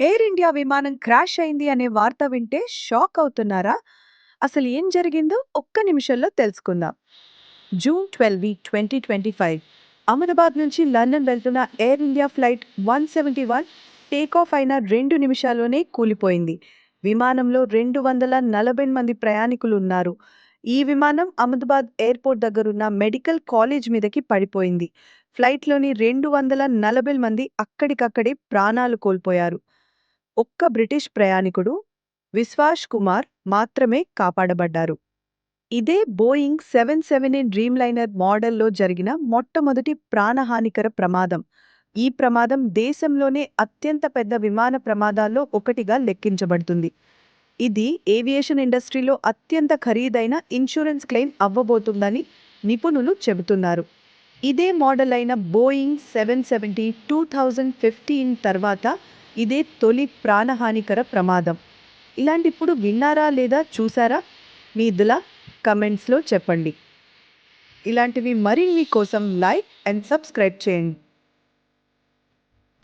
Air India విమానం crash అయింది అనే వార్త వింటే షాక్ అవుతున్నారా? అసలు ఏం జరిగిందో ఒక్క నిమిషంలో తెలుసుకుందాం. June twelve twenty twenty five. Ahmedabad నుంచి లండన్ వెళ్తున్న Air India flight one seventy one take off అయిన రెండు నిమిషాల్లోనే కూలిపోయింది. విమానంలో రెండు వందల నలభై మంది ప్రయాణికులు ఉన్నారు. ఈ విమానం అహ్మదాబాద్ ఎయిర్పోర్ట్ దగ్గరున్న మెడికల్ కాలేజ్ మీదకి పడిపోయింది. ఫ్లైట్లోని రెండు వందల నలభై మంది అక్కడికక్కడే ప్రాణాలు కోల్పోయారు. ఒక్క బ్రిటిష్ ప్రయాణికుడు విశ్వాస్ కుమార్ మాత్రమే కాపాడబడ్డారు. ఇదే Boeing seven seven in Dreamliner మోడల్లో జరిగిన మొట్టమొదటి ప్రాణహానికర ప్రమాదం. ఈ ప్రమాదం దేశంలోనే అత్యంత పెద్ద విమాన ప్రమాదాల్లో ఒకటిగా లెక్కించబడుతుంది. ఇది ఏవియేషన్ ఇండస్ట్రీలో అత్యంత ఖరీదైన ఇన్సూరెన్స్ క్లెయిమ్ అవ్వబోతుందని నిపుణులు చెబుతున్నారు. ఇదే మోడల్ అయిన Boeing seven seventy two thousand fifteen తర్వాత ఇదే తొలి ప్రాణహానికర ప్రమాదం. ఇలాంటిప్పుడు విన్నారా లేదా చూసారా మీ ఇదిలా కమెంట్స్లో చెప్పండి. ఇలాంటివి మరిన్ని కోసం లైక్ అండ్ సబ్స్క్రైబ్ చేయండి.